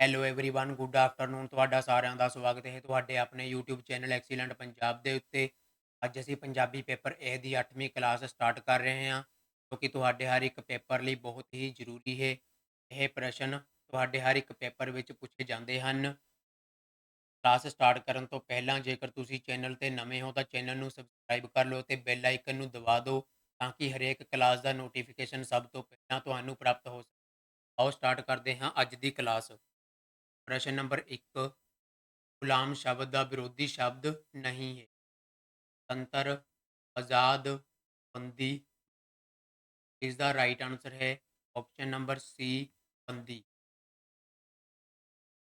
Hello everyone good afternoon ਤੁਹਾਡਾ ਸਾਰਿਆਂ ਦਾ ਸਵਾਗਤ ਹੈ ਤੁਹਾਡੇ ਆਪਣੇ YouTube ਚੈਨਲ ਐਕਸੀਲੈਂਟ ਪੰਜਾਬ ਦੇ ਉੱਤੇ ਅੱਜ ਅਸੀਂ ਪੰਜਾਬੀ ਪੇਪਰ A ਦੀ 8ਵੀਂ ਕਲਾਸ ਸਟਾਰਟ ਕਰ ਰਹੇ ਹਾਂ ਜੋ ਕਿ ਤੁਹਾਡੇ ਹਰ ਇੱਕ ਪੇਪਰ ਲਈ ਬਹੁਤ ਹੀ ਜ਼ਰੂਰੀ ਹੈ ਇਹ ਪ੍ਰਸ਼ਨ ਤੁਹਾਡੇ ਹਰ ਇੱਕ ਪੇਪਰ ਵਿੱਚ ਪੁੱਛੇ ਜਾਂਦੇ ਹਨ ਕਲਾਸ ਸਟਾਰਟ ਕਰਨ ਤੋਂ ਪਹਿਲਾਂ ਜੇਕਰ ਤੁਸੀਂ ਚੈਨਲ ਤੇ ਨਵੇਂ ਹੋ ਤਾਂ ਚੈਨਲ ਨੂੰ ਸਬਸਕ੍ਰਾਈਬ ਕਰ ਲਓ ਤੇ ਬੈਲ ਆਈਕਨ ਨੂੰ ਦਬਾ ਦਿਓ ਤਾਂ ਕਿ ਹਰੇਕ ਕਲਾਸ ਦਾ ਨੋਟੀਫਿਕੇਸ਼ਨ ਸਭ ਤੋਂ ਪਹਿਲਾਂ ਤੁਹਾਨੂੰ ਪ੍ਰਾਪਤ ਹੋ ਸਕੇ ਆਓ ਸਟਾਰਟ ਕਰਦੇ ਹਾਂ ਅੱਜ ਦੀ ਕਲਾਸ ਪ੍ਰਸ਼ਨ ਨੰਬਰ 1 ਗੁਲਾਮ ਸ਼ਬਦ ਦਾ ਵਿਰੋਧੀ ਸ਼ਬਦ ਨਹੀਂ ਹੈ। ਤੰਤਰ, ਆਜ਼ਾਦ, ਬੰਦੀ। ਇਸ ਦਾ ਰਾਈਟ ਆਨਸਰ ਹੈ ਆਪਸ਼ਨ ਨੰਬਰ ਸੀ ਬੰਦੀ।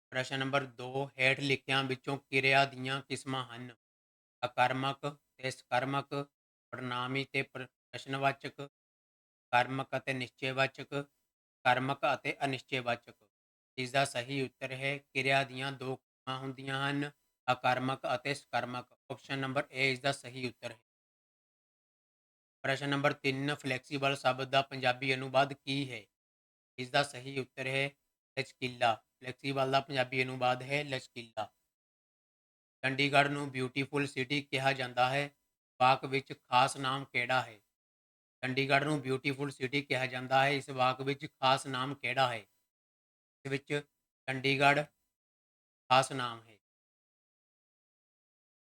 ਪ੍ਰਸ਼ਨ ਨੰਬਰ 2 ਹੇਠ ਲਿਖਿਆਂ ਵਿੱਚੋਂ ਕਿਰਿਆ ਦੀਆਂ ਕਿਸਮਾਂ ਹਨ। ਆਕਰਮਕ ਤੇ ਸਕਰਮਕ ਪੜਨਾਮੀ ਤੇ ਪ੍ਰਸ਼ਨਵਾਚਕ, ਕਰਮਕ ਅਤੇ ਨਿਸ਼ਚੈਵਾਚਕ, ਕਰਮਕ ਅਤੇ ਅਨਿਸ਼ਚੈਵਾਚਕ। ਇਸ ਦਾ ਸਹੀ ਉੱਤਰ ਹੈ, ਕਿਰਿਆ ਦੀਆਂ ਦੋ ਕਿਸਮਾਂ ਹੁੰਦੀਆਂ ਹਨ ਆਕਰਮਕ ਅਤੇ ਸਕਰਮਕ। ਆਪਸ਼ਨ ਨੰਬਰ ਏ ਇਸ ਦਾ ਸਹੀ ਉੱਤਰ ਹੈ। ਪ੍ਰਸ਼ਨ ਨੰਬਰ 3 ਫਲੈਕਸੀਬਲ ਸ਼ਬਦ ਦਾ ਪੰਜਾਬੀ ਅਨੁਵਾਦ ਕੀ ਹੈ? ਇਸ ਦਾ ਸਹੀ ਉੱਤਰ ਹੈ, ਲਚਕੀਲਾ। ਫਲੈਕਸੀਬਲ ਦਾ ਪੰਜਾਬੀ ਅਨੁਵਾਦ ਹੈ, ਲਚਕੀਲਾ। ਚੰਡੀਗੜ੍ਹ ਨੂੰ ਬਿਊਟੀਫੁਲ ਸਿਟੀ ਕਿਹਾ ਜਾਂਦਾ ਹੈ। ਵਾਕ ਵਿੱਚ ਖਾਸ ਨਾਮ ਕਿਹੜਾ ਹੈ? ਚੰਡੀਗੜ੍ਹ ਨੂੰ ਬਿਊਟੀਫੁਲ ਸਿਟੀ ਕਿਹਾ ਜਾਂਦਾ ਹੈ। ਇਸ ਵਾਕ ਵਿੱਚ ਖਾਸ ਨਾਮ ਕਿਹੜਾ ਹੈ? ਵਿੱਚ ਚੰਡੀਗੜ੍ਹ ਖਾਸ ਨਾਮ ਹੈ।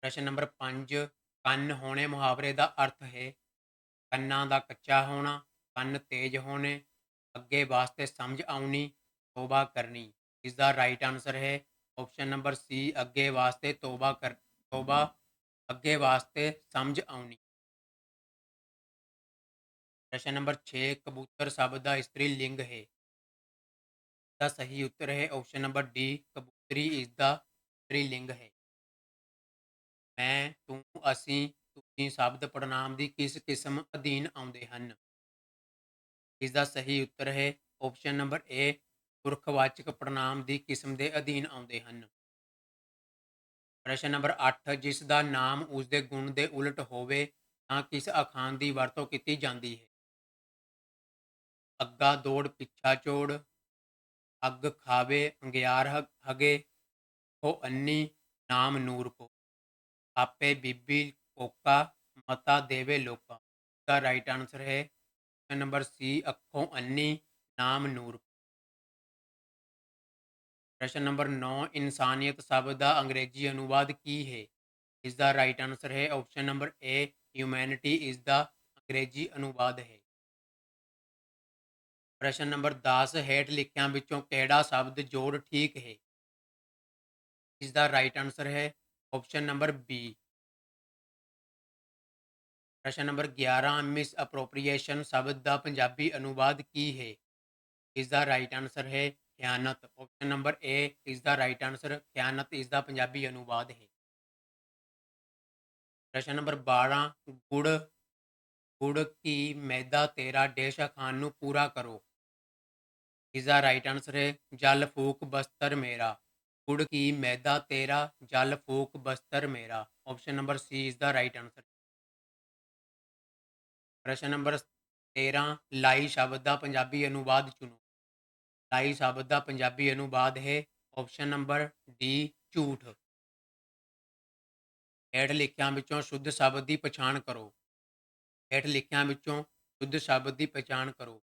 ਪ੍ਰਸ਼ਨ ਨੰਬਰ 5 ਕੰਨ ਹੋਣੇ ਮੁਹਾਵਰੇ ਦਾ ਅਰਥ ਹੈ, ਕੰਨਾਂ ਦਾ ਕੱਚਾ ਹੋਣਾ, ਕੰਨ ਤੇਜ਼ ਹੋਣੇ, ਅੱਗੇ ਵਾਸਤੇ ਸਮਝ ਆਉਣੀ, ਤੋਬਾ ਕਰਨੀ। ਇਸ ਦਾ ਰਾਈਟ ਆਨਸਰ ਹੈ ਆਪਸ਼ਨ ਨੰਬਰ ਸੀ ਅੱਗੇ ਵਾਸਤੇ ਤੋਬਾ ਕਰ, ਤੋਬਾ, ਅੱਗੇ ਵਾਸਤੇ ਸਮਝ ਆਉਣੀ। ਪ੍ਰਸ਼ਨ ਨੰਬਰ 6 ਕਬੂਤਰ ਸ਼ਬਦ ਦਾ ਇਸਤਰੀ ਲਿੰਗ ਹੈ। ਦਾ ਸਹੀ ਉੱਤਰ ਹੈ ਆਪਸ਼ਨ ਨੰਬਰ ਡੀ ਕਬੂਤਰੀ ਇਸ ਦਾ ਇਸਤਰੀ ਹੈ। ਮੈਂ, ਤੂੰ, ਅਸੀਂ, ਤੁਸੀਂ ਸ਼ਬਦ ਪੜਨਾਮ ਦੀ ਕਿਸ ਕਿਸਮ ਅਧੀਨ ਆਉਂਦੇ ਹਨ? ਇਸ ਦਾ ਸਹੀ ਉੱਤਰ ਹੈ ਆਪਸ਼ਨ ਨੰਬਰ ਏ ਪੁਰਖਵਾਚਕ ਪੜਨਾਮ ਦੀ ਕਿਸਮ ਦੇ ਅਧੀਨ ਆਉਂਦੇ ਹਨ। ਪ੍ਰਸ਼ਨ ਨੰਬਰ 8 ਜਿਸ ਦਾ ਨਾਮ ਉਸ ਦੇ ਗੁਣ ਦੇ ਉਲਟ ਹੋਵੇ ਤਾਂ ਕਿਸ ਅਖਾਣ ਦੀ ਵਰਤੋਂ ਕੀਤੀ ਜਾਂਦੀ ਹੈ? ਅੱਗਾ, ਦੌੜ, ਪਿੱਛਾ ਚੋੜ ਅੱਗ ਖਾਵੇ, ਅੰਗਿਆਰ ਹਗੇ, ਹੋ ਅੰਨੀ ਨਾਮ ਨੂਰ ਕੋ। ਆਪੇ ਬੀਬੀ ਕੋਕਾ ਮਤਾ ਦੇਵੇ ਲੋਕਾਂ। ਦਾ ਰਾਈਟ ਆਨਸਰ ਹੈ ਨੰਬਰ ਸੀ, ਅੱਖੋਂ ਅੰਨੀ ਨਾਮ ਨੂਰ ਪ੍ਰਸ਼ਨ ਨੰਬਰ 9 ਇਨਸਾਨੀਅਤ ਸ਼ਬਦ ਦਾ ਅੰਗਰੇਜ਼ੀ ਅਨੁਵਾਦ ਕੀ ਹੈ? ਇਸ ਦਾ ਰਾਈਟ ਆਨਸਰ ਹੈ ਆਪਸ਼ਨ ਨੰਬਰ ਏ ਹਿਊਮੈਨਿਟੀ ਇਸ ਦਾ ਅੰਗਰੇਜ਼ੀ ਅਨੁਵਾਦ ਹੈ। ਪ੍ਰਸ਼ਨ ਨੰਬਰ 10 ਹੇਠ ਲਿਖਿਆਂ ਵਿੱਚੋਂ ਕਿਹੜਾ ਸ਼ਬਦ ਜੋੜ ਠੀਕ ਹੈ? ਇਸ ਦਾ ਰਾਈਟ ਆਨਸਰ ਹੈ ਆਪਸ਼ਨ ਨੰਬਰ ਬੀ ਪ੍ਰਸ਼ਨ ਨੰਬਰ 11 ਮਿਸ ਅਪਰੋਪਰੀਏਸ਼ਨ ਸ਼ਬਦ ਦਾ ਪੰਜਾਬੀ ਅਨੁਵਾਦ ਕੀ ਹੈ? ਇਸ ਦਾ ਰਾਈਟ ਆਨਸਰ ਹੈ ਖਿਆਨਤ। ਆਪਸ਼ਨ ਨੰਬਰ ਏ ਇਸ ਦਾ ਰਾਈਟ ਆਨਸਰ ਖਿਆਨਤ ਇਸ ਦਾ ਪੰਜਾਬੀ ਅਨੁਵਾਦ ਹੈ। ਪ੍ਰਸ਼ਨ ਨੰਬਰ 12 ਗੁੜ ਗੁੜ ਕੀ ਮੈਦਾ ਤੇਰਾ ਡੇਸ਼ਾ ਖਾਨ ਨੂੰ ਪੂਰਾ ਕਰੋ? ਇਸ ਦਾ ਰਾਈਟ ਆਨਸਰ ਹੈ, ਜਲ ਫੂਕ ਬਸਤਰ ਮੇਰਾ। ਗੁੜ ਕੀ, ਮੈਦਾ ਤੇਰਾ, ਜਲ ਫੂਕ ਬਸਤਰ ਮੇਰਾ। ਆਪਸ਼ਨ ਨੰਬਰ ਸੀ ਇਸ ਦਾ ਰਾਈਟ ਆਨਸਰ ਪ੍ਰਸ਼ਨ ਨੰਬਰ 13 ਲਾਈ ਸ਼ਬਦ ਦਾ ਪੰਜਾਬੀ ਅਨੁਵਾਦ ਚੁਣੋ। ਲਾਈ ਸ਼ਬਦ ਦਾ ਪੰਜਾਬੀ ਅਨੁਵਾਦ ਹੈ ਆਪਸ਼ਨ ਨੰਬਰ ਡੀ ਝੂਠ। ਹੇਠ ਲਿਖਿਆਂ ਵਿੱਚੋਂ ਸ਼ੁੱਧ ਸ਼ਬਦ ਦੀ ਪਛਾਣ ਕਰੋ। ਹੇਠ ਲਿਖਿਆਂ ਵਿੱਚੋਂ ਸ਼ੁੱਧ ਸ਼ਬਦ ਦੀ ਪਛਾਣ ਕਰੋ।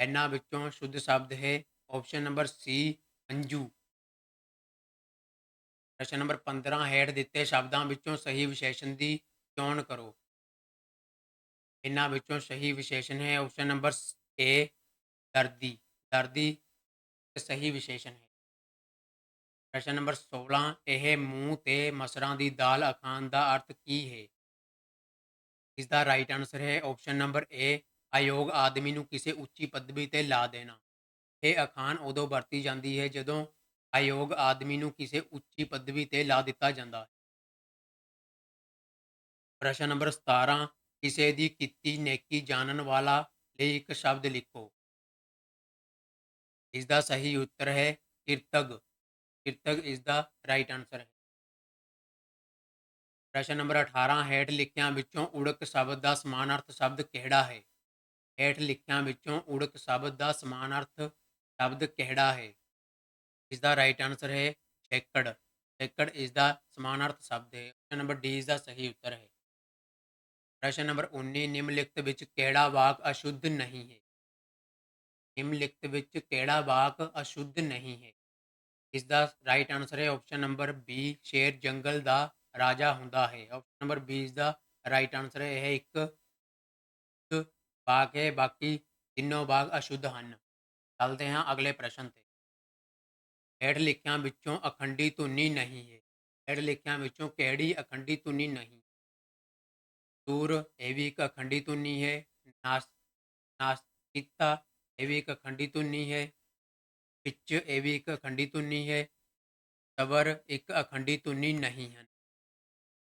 ਇਹਨਾਂ ਵਿੱਚੋਂ ਸ਼ੁੱਧ ਸ਼ਬਦ ਹੈ ਆਪਸ਼ਨ ਨੰਬਰ ਸੀ ਅੰਜੂ। ਪ੍ਰਸ਼ਨ ਨੰਬਰ 15 ਹੇਠ ਦਿੱਤੇ ਸ਼ਬਦਾਂ ਵਿੱਚੋਂ ਸਹੀ ਵਿਸ਼ੇਸ਼ਣ ਦੀ ਚੋਣ ਕਰੋ। ਇਹਨਾਂ ਵਿੱਚੋਂ ਸਹੀ ਵਿਸ਼ੇਸ਼ਣ ਹੈ ਆਪਸ਼ਨ ਨੰਬਰ ਏ ਦਰਦੀ। ਦਰਦੀ ਸਹੀ ਵਿਸ਼ੇਸ਼ਣ ਹੈ। ਪ੍ਰਸ਼ਨ ਨੰਬਰ 16 ਇਹ ਮੂੰਹ ਤੇ ਮਸਰਾਂ ਦੀ ਦਾਲ ਅਖਾਣ ਦਾ ਅਰਥ ਕੀ ਹੈ? ਇਸ ਦਾ ਰਾਈਟ ਆਨਸਰ ਹੈ ਆਪਸ਼ਨ ਨੰਬਰ ਏ ਅਯੋਗ ਆਦਮੀ ਨੂੰ ਕਿਸੇ ਉੱਚੀ ਪਦਵੀ ਤੇ ਲਾ ਦੇਣਾ। ਇਹ ਅਖਾਣ ਉਦੋਂ ਵਰਤੀ ਜਾਂਦੀ ਹੈ ਜਦੋਂ ਅਯੋਗ ਆਦਮੀ ਨੂੰ ਕਿਸੇ ਉੱਚੀ ਪਦਵੀ ਤੇ ਲਾ ਦਿੱਤਾ ਜਾਂਦਾ ਹੈ। ਪ੍ਰਸ਼ਨ ਨੰਬਰ 17 ਕਿਸੇ ਦੀ ਕੀਤੀ ਨੇਕੀ ਜਾਣਨ ਵਾਲਾ ਲਈ ਇੱਕ ਸ਼ਬਦ ਲਿਖੋ। ਇਸ ਦਾ ਸਹੀ ਉੱਤਰ ਹੈ ਕਿਰਤਗ। ਕਿਰਤਗ ਇਸ ਦਾ ਰਾਈਟ ਆਨਸਰ ਹੈ। ਪ੍ਰਸ਼ਨ ਨੰਬਰ 18 ਹੇਠ ਲਿਖਿਆਂ ਵਿੱਚੋਂ ਉੜਕ ਸ਼ਬਦ ਦਾ ਸਮਾਨਾਰਥ ਸ਼ਬਦ ਕਿਹੜਾ ਹੈ? ਹੇਠ ਲਿਖਿਆਂ ਵਿੱਚੋਂ ਉੜਕ ਸ਼ਬਦ ਦਾ ਸਮਾਨ ਅਰਥ ਸ਼ਬਦ ਕਿਹੜਾ ਹੈ? ਇਸ ਦਾ ਰਾਈਟ ਆਨਸਰ ਹੈ ਛੇਕੜ। ਛੇਕੜ ਇਸ ਦਾ ਸਮਾਨਾਰਥ ਸ਼ਬਦ ਹੈ। ਆਪਸ਼ਨ ਨੰਬਰ ਡੀ ਇਸ ਦਾ ਸਹੀ ਉੱਤਰ ਹੈ। ਪ੍ਰਸ਼ਨ ਨੰਬਰ 19 ਨਿਮਨਲਿਖਤ ਵਿੱਚ ਕਿਹੜਾ ਵਾਕ ਅਸ਼ੁੱਧ ਨਹੀਂ ਹੈ? ਨਿਮਨਲਿਖਤ ਵਿੱਚ ਕਿਹੜਾ ਵਾਕ ਅਸ਼ੁੱਧ ਨਹੀਂ ਹੈ? ਇਸ ਦਾ ਰਾਈਟ ਆਨਸਰ ਹੈ ਆਪਸ਼ਨ ਨੰਬਰ ਬੀ ਸ਼ੇਰ ਜੰਗਲ ਦਾ ਰਾਜਾ ਹੁੰਦਾ ਹੈ। ਆਪਸ਼ਨ ਨੰਬਰ ਬੀ ਇਸ ਦਾ ਰਾਈਟ ਆਨਸਰ ਹੈ ਇਹ ਇੱਕ ਸ਼ੁੱਧ ਵਾਕ ਹੈ ਬਾਕੀ ਤਿੰਨੋਂ ਵਾਕ ਅਸ਼ੁੱਧ ਹਨ ਚੱਲਦੇ ਹਾਂ ਅਗਲੇ ਪ੍ਰਸ਼ਨ ਤੇ ਹੇਠ ਲਿਖਿਆਂ ਵਿੱਚੋਂ ਅਖੰਡੀ ਧੁਨੀ ਨਹੀਂ ਹੈ ਹੇਠ ਲਿਖਿਆਂ ਵਿੱਚੋਂ ਕਿਹੜੀ ਅਖੰਡੀ ਧੁਨੀ ਨਹੀਂ ਸੂਰ ਇਹ ਵੀ ਇੱਕ ਅਖੰਡੀ ਧੁਨੀ ਹੈ ਨਾਸ ਨਾਸਕਿਤਾ ਇਹ ਵੀ ਇੱਕ ਅਖੰਡੀ ਧੁਨੀ ਹੈ ਪਿੱਚ ਇਹ ਵੀ ਇੱਕ ਅਖੰਡੀ ਧੁਨੀ ਹੈ ਸਵਰ ਇੱਕ ਅਖੰਡੀ ਧੁਨੀ ਨਹੀਂ ਹਨ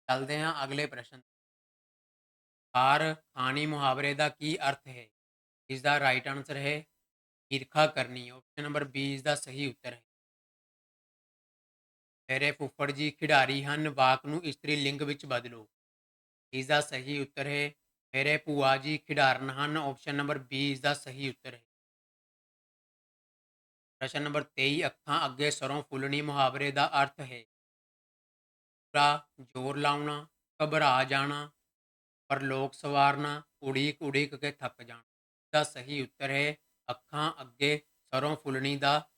ਚੱਲਦੇ ਹਾਂ ਅਗਲੇ ਪ੍ਰਸ਼ਨ ਹਾਰ ਖਾਣੀ ਮੁਹਾਵਰੇ ਦਾ ਕੀ ਅਰਥ ਹੈ? ਇਸ ਦਾ ਰਾਈਟ ਆਨਸਰ ਹੈ, ਈਰਖਾ ਕਰਨੀ। ਆਪਸ਼ਨ ਨੰਬਰ ਬੀ ਇਸ ਦਾ ਸਹੀ ਉੱਤਰ ਹੈ। ਮੇਰੇ ਫੁੱਫੜ ਜੀ ਖਿਡਾਰੀ ਹਨ, ਵਾਕ ਨੂੰ ਇਸਤਰੀ ਲਿੰਗ ਵਿੱਚ ਬਦਲੋ। ਇਸ ਦਾ ਸਹੀ ਉੱਤਰ ਹੈ, ਮੇਰੇ ਭੂਆ ਜੀ ਖਿਡਾਰਨ ਹਨ। ਆਪਸ਼ਨ ਨੰਬਰ ਬੀ ਇਸ ਦਾ ਸਹੀ ਉੱਤਰ ਹੈ। ਪ੍ਰਸ਼ਨ ਨੰਬਰ 23 ਅੱਖਾਂ ਅੱਗੇ ਸਰੋਂ ਫੁੱਲਣੀ ਮੁਹਾਵਰੇ ਦਾ ਅਰਥ ਹੈ। ਪੂਰਾ ਜ਼ੋਰ ਲਾਉਣਾ, ਘਬਰਾ ਜਾਣਾ ਪਰਲੋਕ ਸਵਾਰਨਾ ਉਡੀਕ ਉਡੀਕ ਕੇ ਥੱਕ ਜਾਣਾ। ਦਾ ਸਹੀ ਉੱਤਰ ਹੈ, ਅੱਖਾਂ ਅੱਗੇ ਸਰੋਂ ਫੁੱਲਣੀ ਦਾ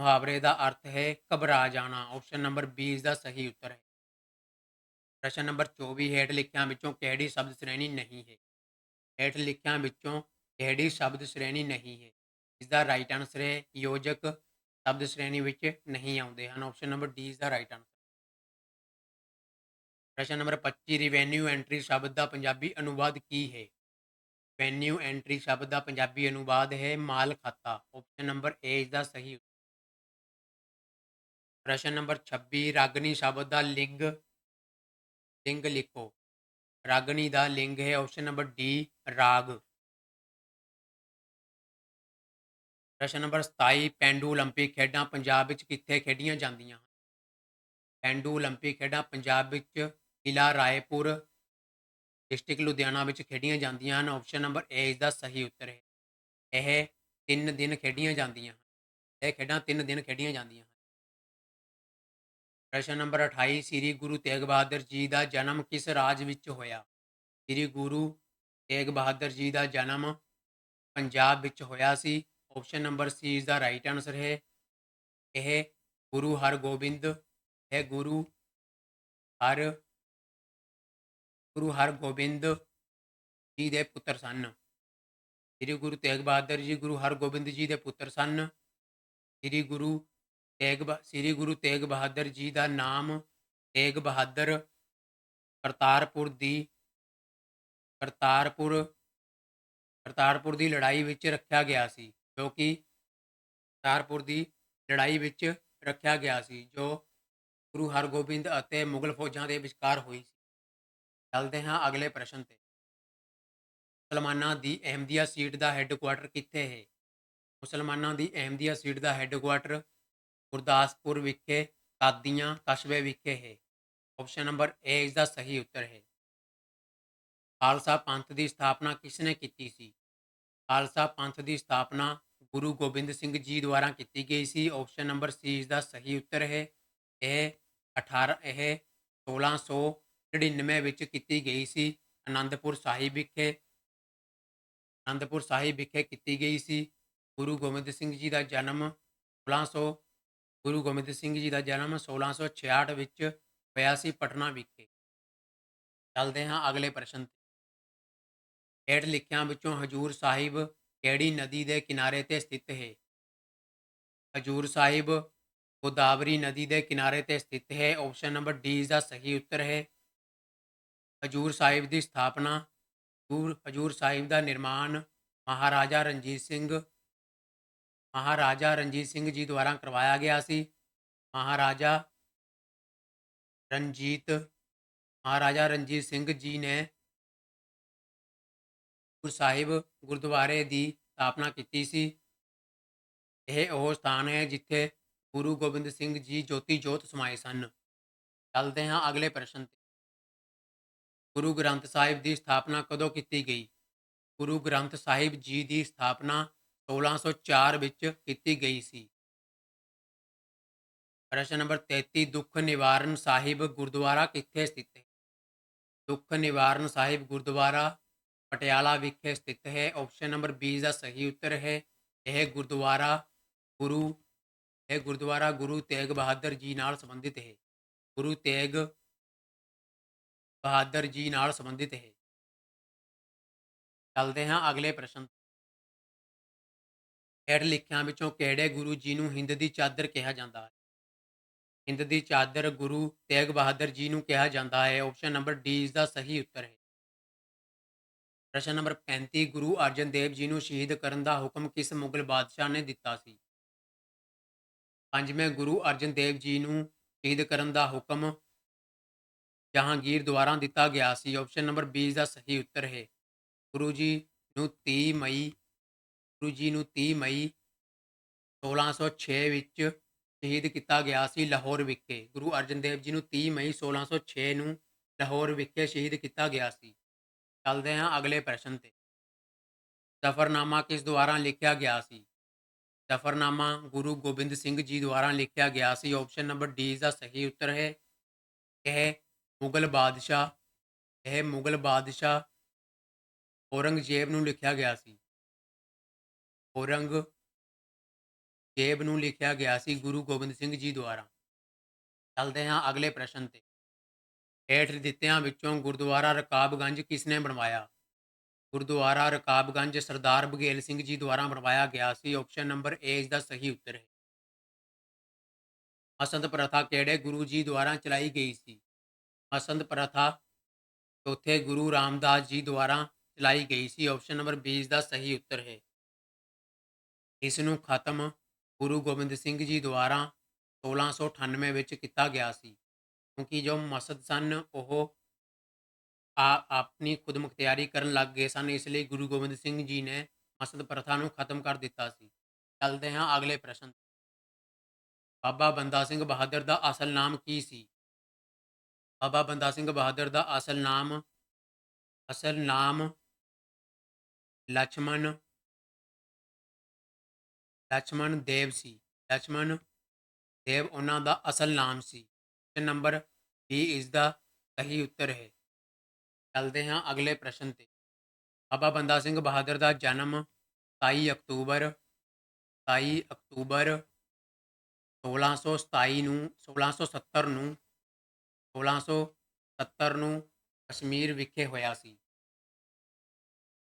ਮੁਹਾਵਰੇ ਦਾ ਅਰਥ ਹੈ ਘਬਰਾ ਜਾਣਾ। ਆਪਸ਼ਨ ਨੰਬਰ ਬੀ ਇਸ ਦਾ ਸਹੀ ਉੱਤਰ ਹੈ। ਪ੍ਰਸ਼ਨ ਨੰਬਰ 24 ਹੇਠ ਲਿਖਿਆਂ ਵਿੱਚੋਂ ਕਿਹੜੀ ਸ਼ਬਦ ਸ਼੍ਰੇਣੀ ਨਹੀਂ ਹੈ? ਹੇਠ ਲਿਖਿਆਂ ਵਿੱਚੋਂ ਕਿਹੜੀ ਸ਼ਬਦ ਸ਼੍ਰੇਣੀ ਨਹੀਂ ਹੈ? ਇਸ ਦਾ ਰਾਈਟ ਆਨਸਰ ਹੈ, ਯੋਜਕ ਸ਼ਬਦ ਸ਼੍ਰੇਣੀ ਵਿੱਚ ਨਹੀਂ ਆਉਂਦੇ ਹਨ। ਆਪਸ਼ਨ ਨੰਬਰ ਡੀ ਇਸ ਦਾ ਰਾਈਟ ਆਨਸਰ ਪ੍ਰਸ਼ਨ ਨੰਬਰ 25 ਰਿਵੈਨਿਊ ਐਂਟਰੀ ਸ਼ਬਦ ਦਾ ਪੰਜਾਬੀ ਅਨੁਵਾਦ ਕੀ ਹੈ ਰਿਵੈਨਿਊ ਐਂਟਰੀ ਸ਼ਬਦ ਦਾ ਪੰਜਾਬੀ ਅਨੁਵਾਦ ਹੈ ਮਾਲ ਖਾਤਾ ਆਪਸ਼ਨ ਨੰਬਰ ਏ ਇਸ ਦਾ ਸਹੀ ਉੱਤਰ। ਪ੍ਰਸ਼ਨ ਨੰਬਰ 26 ਰਾਗਣੀ ਸ਼ਬਦ ਦਾ ਲਿੰਗ ਲਿੰਗ ਲਿਖੋ ਰਾਗਣੀ ਦਾ ਲਿੰਗ ਹੈ ਆਪਸ਼ਨ ਨੰਬਰ ਡੀ ਰਾਗ ਪ੍ਰਸ਼ਨ ਨੰਬਰ 27 ਪੈਂਡੂ 올림픽 ਖੇਡਾਂ ਪੰਜਾਬ ਵਿੱਚ ਕਿੱਥੇ ਖੇਡੀਆਂ ਜਾਂਦੀਆਂ ਹਨ ਪੈਂਡੂ 올림픽 ਖੇਡਾਂ ਪੰਜਾਬ ਵਿੱਚ ਕਿਲਾ ਰਾਏਪੁਰ ਡਿਸਟ੍ਰਿਕਟ ਲੁਧਿਆਣਾ ਵਿੱਚ ਖੇਡੀਆਂ ਜਾਂਦੀਆਂ ਹਨ। ਆਪਸ਼ਨ ਨੰਬਰ ਏ ਇਸ ਦਾ ਸਹੀ ਉੱਤਰ ਹੈ। ਇਹ 3 ਦਿਨ ਖੇਡੀਆਂ ਜਾਂਦੀਆਂ ਹਨ। ਇਹ ਖੇਡਾਂ 3 ਦਿਨ ਖੇਡੀਆਂ ਜਾਂਦੀਆਂ ਹਨ। ਪ੍ਰਸ਼ਨ ਨੰਬਰ 28 ਸ੍ਰੀ ਗੁਰੂ ਤੇਗ ਬਹਾਦਰ ਜੀ ਦਾ ਜਨਮ ਕਿਸ ਰਾਜ ਵਿੱਚ ਹੋਇਆ? ਸ੍ਰੀ ਗੁਰੂ ਤੇਗ ਬਹਾਦਰ ਜੀ ਦਾ ਜਨਮ ਪੰਜਾਬ ਵਿੱਚ ਹੋਇਆ ਸੀ। ਆਪਸ਼ਨ ਨੰਬਰ ਸੀ ਇਸ ਦਾ ਰਾਈਟ ਆਨਸਰ ਹੈ। ਇਹ ਗੁਰੂ ਹਰਗੋਬਿੰਦ ਹੈ ਗੁਰੂ ਹਰ ਗੁਰੂ ਹਰਗੋਬਿੰਦ ਜੀ ਦੇ ਪੁੱਤਰ ਸਨ। ਸ੍ਰੀ ਗੁਰੂ ਤੇਗ ਬਹਾਦਰ ਜੀ, ਗੁਰੂ ਹਰਗੋਬਿੰਦ ਜੀ ਦੇ ਪੁੱਤਰ ਸਨ। ਸ੍ਰੀ ਗੁਰੂ ਤੇਗ ਬ- ਸ੍ਰੀ ਗੁਰੂ ਤੇਗ ਬਹਾਦਰ ਜੀ ਦਾ ਨਾਮ ਤੇਗ ਬਹਾਦਰ ਕਰਤਾਰਪੁਰ ਦੀ, ਕਰਤਾਰਪੁਰ ਕਰਤਾਰਪੁਰ ਦੀ ਲੜਾਈ ਵਿੱਚ ਰੱਖਿਆ ਗਿਆ ਸੀ, ਜੋ ਕਿ ਕਰਤਾਰਪੁਰ ਦੀ ਲੜਾਈ ਵਿੱਚ ਰੱਖਿਆ ਗਿਆ ਸੀ, ਜੋ ਗੁਰੂ ਹਰਗੋਬਿੰਦ ਅਤੇ ਮੁਗਲ ਫੌਜਾਂ ਦੇ ਵਿਚਕਾਰ ਹੋਈ ਸੀ। ਚੱਲਦੇ ਹਾਂ ਅਗਲੇ ਪ੍ਰਸ਼ਨ ਤੇ। ਮੁਸਲਮਾਨਾਂ ਦੀ ਅਹਿਮਦੀਆ ਸੀਟ ਦਾ ਹੈੱਡਕੁਆਟਰ ਕਿੱਥੇ ਹੈ? ਮੁਸਲਮਾਨਾਂ ਦੀ ਅਹਿਮਦੀਆ ਸੀਟ ਦਾ ਹੈੱਡਕੁਆਟਰ ਗੁਰਦਾਸਪੁਰ ਵਿਖੇ, ਕਾਦੀਆਂ, ਕਸਬੇ ਵਿਖੇ ਹੈ। ਆਪਸ਼ਨ ਨੰਬਰ ਏ ਇਸ ਦਾ ਸਹੀ ਉੱਤਰ ਹੈ। ਖਾਲਸਾ ਪੰਥ ਦੀ ਸਥਾਪਨਾ ਕਿਸਨੇ ਕੀਤੀ ਸੀ? ਖਾਲਸਾ ਪੰਥ ਦੀ ਸਥਾਪਨਾ ਗੁਰੂ ਗੋਬਿੰਦ ਸਿੰਘ ਜੀ ਦੁਆਰਾ ਕੀਤੀ ਗਈ ਸੀ। ਆਪਸ਼ਨ ਨੰਬਰ ਸੀ ਇਸ ਦਾ ਸਹੀ ਉੱਤਰ ਹੈ। ਇਹ 18 ਇਹ 1699 ਵਿੱਚ ਕੀਤੀ ਗਈ ਸੀ। ਆਨੰਦਪੁਰ ਸਾਹਿਬ ਵਿਖੇ ਆਨੰਦਪੁਰ ਸਾਹਿਬ ਵਿਖੇ ਕੀਤੀ ਗਈ ਸੀ। ਗੁਰੂ ਗੋਬਿੰਦ ਸਿੰਘ ਜੀ ਦਾ ਜਨਮ 1600 ਗੁਰੂ ਗੋਬਿੰਦ ਸਿੰਘ ਜੀ ਦਾ ਜਨਮ 1666 ਵਿੱਚ ਹੋਇਆ ਸੀ ਪਟਨਾ ਵਿਖੇ। ਚੱਲਦੇ ਹਾਂ ਅਗਲੇ ਪ੍ਰਸ਼ਨ ਤੇ। ਹੇਠ ਲਿਖਿਆਂ ਵਿੱਚੋਂ ਹਜੂਰ ਸਾਹਿਬ ਕਿਹੜੀ ਨਦੀ ਦੇ ਕਿਨਾਰੇ ਤੇ ਸਥਿਤ ਹੈ? ਹਜੂਰ ਸਾਹਿਬ ਗੋਦਾਵਰੀ ਨਦੀ ਦੇ ਕਿਨਾਰੇ ਤੇ ਸਥਿਤ ਹੈ। ਆਪਸ਼ਨ ਨੰਬਰ ਡੀ ਇਸ ਦਾ ਸਹੀ ਉੱਤਰ ਹੈ। ਹਜੂਰ ਸਾਹਿਬ ਦੀ ਸਥਾਪਨਾ ਹਜੂਰ ਹਜੂਰ ਸਾਹਿਬ ਦਾ ਨਿਰਮਾਣ ਮਹਾਰਾਜਾ ਰਣਜੀਤ ਸਿੰਘ, ਮਹਾਰਾਜਾ ਰਣਜੀਤ ਸਿੰਘ ਜੀ ਦੁਆਰਾ ਕਰਵਾਇਆ ਗਿਆ ਸੀ। ਮਹਾਰਾਜਾ ਰਣਜੀਤ ਮਹਾਰਾਜਾ ਰਣਜੀਤ ਸਿੰਘ ਜੀ ਨੇ ਗੁਰੂ ਸਾਹਿਬ ਗੁਰਦੁਆਰੇ ਦੀ ਸਥਾਪਨਾ ਕੀਤੀ ਸੀ। ਇਹ ਉਹ ਸਥਾਨ ਹੈ ਜਿੱਥੇ ਗੁਰੂ ਗੋਬਿੰਦ ਸਿੰਘ ਜੀ ਜੋਤੀ ਜੋਤ ਸਮਾਏ ਸਨ। ਚੱਲਦੇ ਹਾਂ ਅਗਲੇ ਪ੍ਰਸ਼ਨ ਤੇ। ਗੁਰੂ ਗ੍ਰੰਥ ਸਾਹਿਬ ਦੀ ਸਥਾਪਨਾ ਕਦੋਂ ਕੀਤੀ ਗਈ? ਗੁਰੂ ਗ੍ਰੰਥ ਸਾਹਿਬ ਜੀ ਦੀ ਸਥਾਪਨਾ 1604 ਵਿੱਚ ਕੀਤੀ ਗਈ ਸੀ। ਪ੍ਰਸ਼ਨ ਨੰਬਰ 33 ਦੁੱਖ ਨਿਵਾਰਨ ਸਾਹਿਬ ਗੁਰਦੁਆਰਾ ਕਿੱਥੇ ਸਥਿਤ ਹੈ? ਦੁੱਖ ਨਿਵਾਰਨ ਸਾਹਿਬ ਗੁਰਦੁਆਰਾ ਪਟਿਆਲਾ ਵਿਖੇ ਸਥਿਤ ਹੈ। ਆਪਸ਼ਨ ਨੰਬਰ 20 ਦਾ ਸਹੀ ਉੱਤਰ ਹੈ। ਇਹ ਗੁਰਦੁਆਰਾ ਗੁਰੂ, ਇਹ ਗੁਰਦੁਆਰਾ ਗੁਰੂ ਤੇਗ ਬਹਾਦਰ ਜੀ ਨਾਲ ਸੰਬੰਧਿਤ ਹੈ। ਗੁਰੂ ਤੇਗ ਬਹਾਦਰ ਜੀ ਨਾਲ ਸੰਬੰਧਿਤ ਹੈ ਚੱਲਦੇ ਹਾਂ ਅਗਲੇ ਪ੍ਰਸ਼ਨ ਹੇਠ ਲਿਖਿਆਂ ਵਿੱਚੋਂ ਕਿਹੜੇ ਗੁਰੂ ਜੀ ਨੂੰ ਹਿੰਦ ਦੀ ਚਾਦਰ ਕਿਹਾ ਜਾਂਦਾ ਹੈ? ਹਿੰਦ ਦੀ ਚਾਦਰ ਗੁਰੂ ਤੇਗ ਬਹਾਦਰ ਜੀ ਨੂੰ ਕਿਹਾ ਜਾਂਦਾ ਹੈ। ਆਪਸ਼ਨ ਨੰਬਰ ਡੀ ਇਸ ਦਾ ਸਹੀ ਉੱਤਰ ਹੈ। ਪ੍ਰਸ਼ਨ ਨੰਬਰ 35 ਗੁਰੂ ਅਰਜਨ ਦੇਵ ਜੀ ਨੂੰ ਸ਼ਹੀਦ ਕਰਨ ਦਾ ਹੁਕਮ ਕਿਸ ਮੁਗਲ ਬਾਦਸ਼ਾਹ ਨੇ ਦਿੱਤਾ ਸੀ? ਪੰਜਵੇਂ, ਗੁਰੂ ਅਰਜਨ ਦੇਵ ਜੀ ਨੂੰ ਸ਼ਹੀਦ ਕਰਨ ਦਾ ਹੁਕਮ ਜਹਾਂਗੀਰ ਦੁਆਰਾ ਦਿੱਤਾ ਗਿਆ ਸੀ। ਆਪਸ਼ਨ ਨੰਬਰ 20 ਦਾ ਸਹੀ ਉੱਤਰ ਹੈ। ਗੁਰੂ ਜੀ ਨੂੰ 30 ਮਈ, ਗੁਰੂ ਜੀ ਨੂੰ 30 ਮਈ 1606 ਵਿੱਚ ਸ਼ਹੀਦ ਕੀਤਾ ਗਿਆ ਸੀ ਲਾਹੌਰ ਵਿਖੇ। ਗੁਰੂ ਅਰਜਨ ਦੇਵ ਜੀ ਨੂੰ 30 ਮਈ 1606 ਨੂੰ ਲਾਹੌਰ ਵਿਖੇ ਸ਼ਹੀਦ ਕੀਤਾ ਗਿਆ ਸੀ। ਚੱਲਦੇ ਹਾਂ ਅਗਲੇ ਪ੍ਰਸ਼ਨ ਤੇ। ਜ਼ਫਰਨਾਮਾ ਕਿਸ ਦੁਆਰਾ ਲਿਖਿਆ ਗਿਆ ਸੀ? ਜ਼ਫਰਨਾਮਾ ਗੁਰੂ ਗੋਬਿੰਦ ਸਿੰਘ ਜੀ ਦੁਆਰਾ ਲਿਖਿਆ ਗਿਆ ਸੀ। ਆਪਸ਼ਨ ਨੰਬਰ ਡੀ ਦਾ ਸਹੀ ਉੱਤਰ ਹੈ। ਇਹ ਮੁਗਲ ਬਾਦਸ਼ਾਹ, ਇਹ ਮੁਗਲ ਬਾਦਸ਼ਾਹ ਔਰੰਗਜ਼ੇਬ ਨੂੰ ਲਿਖਿਆ ਗਿਆ ਸੀ। ਔਰੰਗ ਜੇਬ ਨੂੰ ਲਿਖਿਆ ਗਿਆ ਸੀ ਗੁਰੂ ਗੋਬਿੰਦ ਸਿੰਘ ਜੀ ਦੁਆਰਾ। ਚੱਲਦੇ ਹਾਂ ਅਗਲੇ ਪ੍ਰਸ਼ਨ ਤੇ। ਹੇਠ ਦਿੱਤਿਆਂ ਵਿੱਚੋਂ ਗੁਰਦੁਆਰਾ ਰਕਾਬਗੰਜ ਕਿਸ ਨੇ ਬਣਵਾਇਆ? ਗੁਰਦੁਆਰਾ ਰਕਾਬਗੰਜ ਸਰਦਾਰ ਬਘੇਲ ਸਿੰਘ ਜੀ ਦੁਆਰਾ ਬਣਵਾਇਆ ਗਿਆ ਸੀ। ਆਪਸ਼ਨ ਨੰਬਰ ਏ ਇਸ ਦਾ ਸਹੀ ਉੱਤਰ ਹੈ। ਮਸੰਦ ਪ੍ਰਥਾ ਕਿਹੜੇ ਗੁਰੂ ਜੀ ਦੁਆਰਾ ਚਲਾਈ ਗਈ ਸੀ? ਮਸੰਦ ਪ੍ਰਥਾ ਚੌਥੇ ਗੁਰੂ ਰਾਮਦਾਸ ਜੀ ਦੁਆਰਾ ਚਲਾਈ ਗਈ ਸੀ। ਆਪਸ਼ਨ ਨੰਬਰ 20 ਦਾ ਸਹੀ ਉੱਤਰ ਹੈ। ਇਸ ਨੂੰ ਖਤਮ ਗੁਰੂ ਗੋਬਿੰਦ ਸਿੰਘ ਜੀ ਦੁਆਰਾ 1698 ਵਿੱਚ ਕੀਤਾ ਗਿਆ ਸੀ। ਕਿਉਂਕਿ ਜੋ ਮਸਦ ਸਨ, ਉਹ ਆ ਆਪਣੀ ਖੁਦਮੁਖਤਿਆਰੀ ਕਰਨ ਲੱਗ ਗਏ ਸਨ। ਇਸ ਲਈ ਗੁਰੂ ਗੋਬਿੰਦ ਸਿੰਘ ਜੀ ਨੇ ਮਸਦ ਪ੍ਰਥਾ ਨੂੰ ਖਤਮ ਕਰ ਦਿੱਤਾ ਸੀ। ਚੱਲਦੇ ਹਾਂ ਅਗਲੇ ਪ੍ਰਸ਼ਨ ਬਾਬਾ ਬੰਦਾ ਸਿੰਘ ਬਹਾਦਰ ਦਾ ਅਸਲ ਨਾਮ ਕੀ ਸੀ? ਬਾਬਾ ਬੰਦਾ ਸਿੰਘ ਬਹਾਦਰ ਦਾ ਅਸਲ ਨਾਮ ਅਸਲ ਨਾਮ ਲక్ష్మణ ਲక్ష్మణ ਦੇਵ ਸੀ। ਲక్ష్మణ ਦੇਵ ਉਹਨਾਂ ਦਾ ਅਸਲ ਨਾਮ ਸੀ। ਤੇ ਨੰਬਰ B ਇਸ ਦਾ ਸਹੀ ਉੱਤਰ ਹੈ। ਚਲਦੇ ਹਾਂ ਅਗਲੇ ਪ੍ਰਸ਼ਨ ਤੇ। ਬਾਬਾ ਬੰਦਾ ਸਿੰਘ ਬਹਾਦਰ ਦਾ ਜਨਮ 27 ਅਕਤੂਬਰ 27 ਅਕਤੂਬਰ 1627 ਨੂੰ 1670 ਨੂੰ 1670 ਨੂੰ ਕਸ਼ਮੀਰ ਵਿਖੇ ਹੋਇਆ ਸੀ।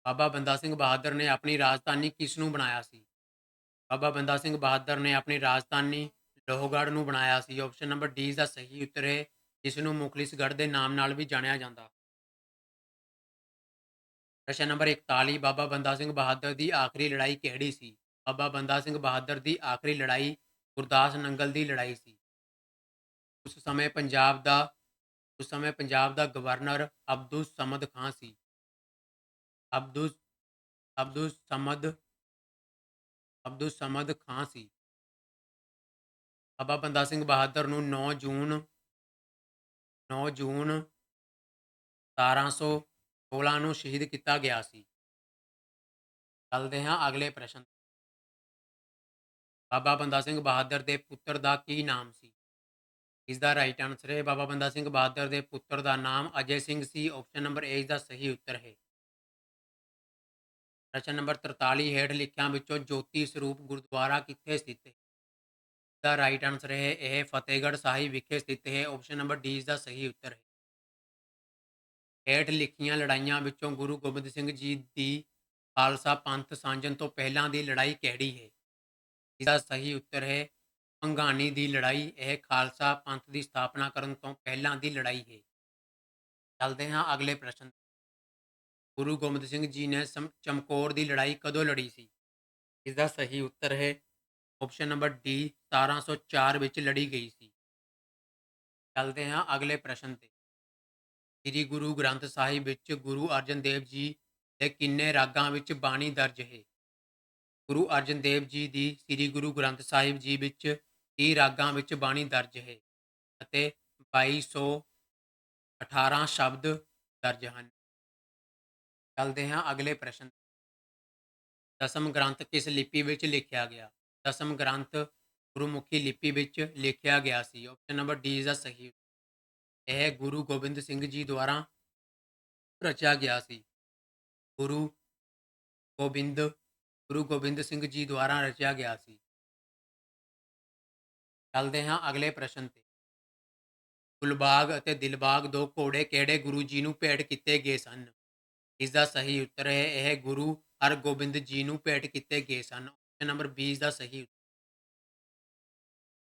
ਬਾਬਾ ਬੰਦਾ ਸਿੰਘ ਬਹਾਦਰ ਨੇ ਆਪਣੀ ਰਾਜਧਾਨੀ ਕਿਸ ਨੂੰ ਬਣਾਇਆ ਸੀ? ਬਾਬਾ ਬੰਦਾ ਸਿੰਘ ਬਹਾਦਰ ਨੇ ਆਪਣੀ ਰਾਜਧਾਨੀ ਲੋਹਗੜ੍ਹ ਨੂੰ ਬਣਾਇਆ ਸੀ। ਆਪਸ਼ਨ ਨੰਬਰ ਡੀ ਦਾ ਸਹੀ ਉੱਤਰ ਹੈ ਜਿਸ ਨੂੰ ਮੁਖਲਿਸਗੜ੍ਹ ਦੇ ਨਾਮ ਨਾਲ ਵੀ ਜਾਣਿਆ ਜਾਂਦਾ। ਪ੍ਰਸ਼ਨ ਨੰਬਰ 41 ਬਾਬਾ ਬੰਦਾ ਸਿੰਘ ਬਹਾਦਰ ਦੀ ਆਖਰੀ ਲੜਾਈ ਕਿਹੜੀ ਸੀ? ਬਾਬਾ ਬੰਦਾ ਸਿੰਘ ਬਹਾਦਰ ਦੀ ਆਖਰੀ ਲੜਾਈ ਗੁਰਦਾਸ ਨੰਗਲ ਦੀ ਲੜਾਈ ਸੀ। ਉਸ ਸਮੇਂ ਪੰਜਾਬ ਦਾ, ਉਸ ਸਮੇਂ ਪੰਜਾਬ ਦਾ ਗਵਰਨਰ ਅਬਦੁਲ ਸਮਦ ਖਾਨ ਸੀ। ਅਬਦੁਲ ਅਬਦੁਲ ਸਮਦ ਅਬਦੁਲ ਸਮਦ ਖਾਨ ਸੀ। ਬਾਬਾ ਬੰਦਾ ਸਿੰਘ ਬਹਾਦਰ ਨੂੰ 9 ਜੂਨ 9 ਜੂਨ 1716 ਨੂੰ ਸ਼ਹੀਦ ਕੀਤਾ ਗਿਆ ਸੀ। ਚੱਲਦੇ ਹਾਂ ਅਗਲੇ ਪ੍ਰਸ਼ਨ ਬਾਬਾ ਬੰਦਾ ਸਿੰਘ ਬਹਾਦਰ ਦੇ ਪੁੱਤਰ ਦਾ ਕੀ ਨਾਮ ਸੀ? ਇਸ ਦਾ ਰਾਈਟ ਆਨਸਰ ਹੈ ਬਾਬਾ ਬੰਦਾ ਸਿੰਘ ਬਹਾਦਰ ਦੇ ਪੁੱਤਰ ਦਾ ਨਾਮ ਅਜੇ ਸਿੰਘ ਸੀ ਆਪਸ਼ਨ ਨੰਬਰ ਏ ਇਸ ਦਾ ਸਹੀ ਉੱਤਰ ਹੈ। ਪ੍ਰਸ਼ਨ ਨੰਬਰ 43 ਹੇਠ ਲਿਖਿਆਂ ਵਿੱਚੋਂ ਜੋਤੀ ਸਰੂਪ ਗੁਰਦੁਆਰਾ ਕਿੱਥੇ ਸਥਿਤ ਹੈ? ਦਾ ਰਾਈਟ ਆਨਸਰ ਹੈ ਇਹ ਫਤਿਹਗੜ੍ਹ ਸਾਹਿਬ ਵਿਖੇ ਸਥਿਤ ਹੈ ਆਪਸ਼ਨ ਨੰਬਰ ਡੀ ਇਸ ਦਾ ਸਹੀ ਉੱਤਰ ਹੈ। ਹੇਠ ਲਿਖੀਆਂ ਲੜਾਈਆਂ ਵਿੱਚੋਂ ਗੁਰੂ ਗੋਬਿੰਦ ਸਿੰਘ ਜੀ ਦੀ ਖਾਲਸਾ ਪੰਥ ਸਾਂਝਣ ਤੋਂ ਪਹਿਲਾਂ ਦੀ ਲੜਾਈ ਕਿਹੜੀ ਹੈ? ਇਸ ਦਾ ਸਹੀ ਉੱਤਰ ਹੈ ਭੰਗਾਣੀ ਦੀ ਲੜਾਈ ਇਹ ਖਾਲਸਾ ਪੰਥ ਦੀ ਸਥਾਪਨਾ ਕਰਨ ਤੋਂ ਪਹਿਲਾਂ ਦੀ ਲੜਾਈ ਹੈ। ਚੱਲਦੇ ਹਾਂ ਅਗਲੇ ਪ੍ਰਸ਼ਨ ਗੁਰੂ ਗੋਬਿੰਦ ਸਿੰਘ ਜੀ ਨੇ ਚਮਕੌਰ ਦੀ ਲੜਾਈ ਕਦੋਂ ਲੜੀ ਸੀ? ਇਸ ਦਾ ਸਹੀ ਉੱਤਰ ਹੈ ਆਪਸ਼ਨ ਨੰਬਰ ਡੀ 1704 ਵਿੱਚ ਲੜੀ ਗਈ ਸੀ। ਚੱਲਦੇ ਹਾਂ ਅਗਲੇ ਪ੍ਰਸ਼ਨ ਤੇ। ਸ੍ਰੀ ਗੁਰੂ ਗ੍ਰੰਥ ਸਾਹਿਬ ਵਿੱਚ ਗੁਰੂ ਅਰਜਨ ਦੇਵ ਜੀ ਦੇ ਕਿੰਨੇ ਰਾਗਾਂ ਵਿੱਚ ਬਾਣੀ ਦਰਜ ਹੈ? ਗੁਰੂ ਅਰਜਨ ਦੇਵ ਜੀ ਦੀ ਸ੍ਰੀ ਗੁਰੂ ਗ੍ਰੰਥ ਸਾਹਿਬ ਜੀ ਵਿੱਚ 30 ਰਾਗਾਂ ਵਿੱਚ ਬਾਣੀ ਦਰਜ ਹੈ ਅਤੇ 2218 ਸ਼ਬਦ ਦਰਜ ਹਨ। ਚੱਲਦੇ ਹਾਂ ਅਗਲੇ ਪ੍ਰਸ਼ਨ ਦਸਮ ਗ੍ਰੰਥ ਕਿਸ ਲਿਪੀ ਵਿੱਚ ਲਿਖਿਆ ਗਿਆ? ਦਸਮ ਗ੍ਰੰਥ ਗੁਰਮੁਖੀ ਲਿਪੀ ਵਿੱਚ ਲਿਖਿਆ ਗਿਆ ਸੀ। ਆਪਸ਼ਨ ਨੰਬਰ ਡੀ ਦਾ ਸਹੀ ਇਹ ਗੁਰੂ ਗੋਬਿੰਦ ਸਿੰਘ ਜੀ ਦੁਆਰਾ ਰਚਿਆ ਗਿਆ ਸੀ। ਗੁਰੂ ਗੋਬਿੰਦ ਗੁਰੂ ਗੋਬਿੰਦ ਸਿੰਘ ਜੀ ਦੁਆਰਾ ਰਚਿਆ ਗਿਆ ਸੀ। ਚੱਲਦੇ ਹਾਂ ਅਗਲੇ ਪ੍ਰਸ਼ਨ ਤੇ। ਗੁਲਬਾਗ ਅਤੇ ਦਿਲਬਾਗ ਦੋ ਘੋੜੇ ਕਿਹੜੇ ਗੁਰੂ ਜੀ ਨੂੰ ਭੇਟ ਕੀਤੇ ਗਏ ਸਨ? ਇਸ ਦਾ ਸਹੀ ਉੱਤਰ ਹੈ, ਇਹ ਗੁਰੂ ਹਰਗੋਬਿੰਦ ਜੀ ਨੂੰ ਭੇਟ ਕੀਤੇ ਗਏ ਸਨ। ਆਪਸ਼ਨ ਨੰਬਰ 20 ਦਾ ਸਹੀ ਉੱਤਰ।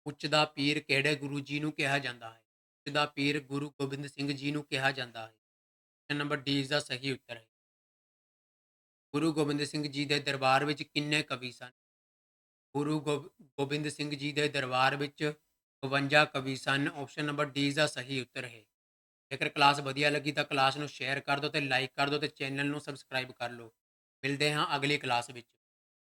ਉੱਚ ਦਾ ਪੀਰ ਕਿਹੜੇ ਗੁਰੂ ਜੀ ਨੂੰ ਕਿਹਾ ਜਾਂਦਾ ਹੈ? ਉੱਚ ਦਾ ਪੀਰ ਗੁਰੂ ਗੋਬਿੰਦ ਸਿੰਘ ਜੀ ਨੂੰ ਕਿਹਾ ਜਾਂਦਾ ਹੈ। ਆਪਸ਼ਨ ਨੰਬਰ ਡੀ ਇਸ ਦਾ ਸਹੀ ਉੱਤਰ ਹੈ। ਗੁਰੂ ਗੋਬਿੰਦ ਸਿੰਘ ਜੀ ਦੇ ਦਰਬਾਰ ਵਿੱਚ ਕਿੰਨੇ ਕਵੀ ਸਨ? ਗੁਰੂ ਗੋਬ- ਗੋਬਿੰਦ ਸਿੰਘ ਜੀ ਦੇ ਦਰਬਾਰ ਵਿੱਚ 52 ਕਵੀ ਸਨ। ਆਪਸ਼ਨ ਨੰਬਰ ਡੀ ਦਾ ਸਹੀ ਉੱਤਰ ਹੈ। ਜੇਕਰ ਕਲਾਸ ਵਧੀਆ ਲੱਗੀ ਤਾਂ ਕਲਾਸ ਨੂੰ ਸ਼ੇਅਰ ਕਰ ਦਿਓ ਤੇ ਲਾਈਕ ਕਰ ਦਿਓ ਤੇ ਚੈਨਲ ਨੂੰ ਸਬਸਕ੍ਰਾਈਬ ਕਰ ਲਓ। ਮਿਲਦੇ ਹਾਂ ਅਗਲੀ ਕਲਾਸ ਵਿੱਚ।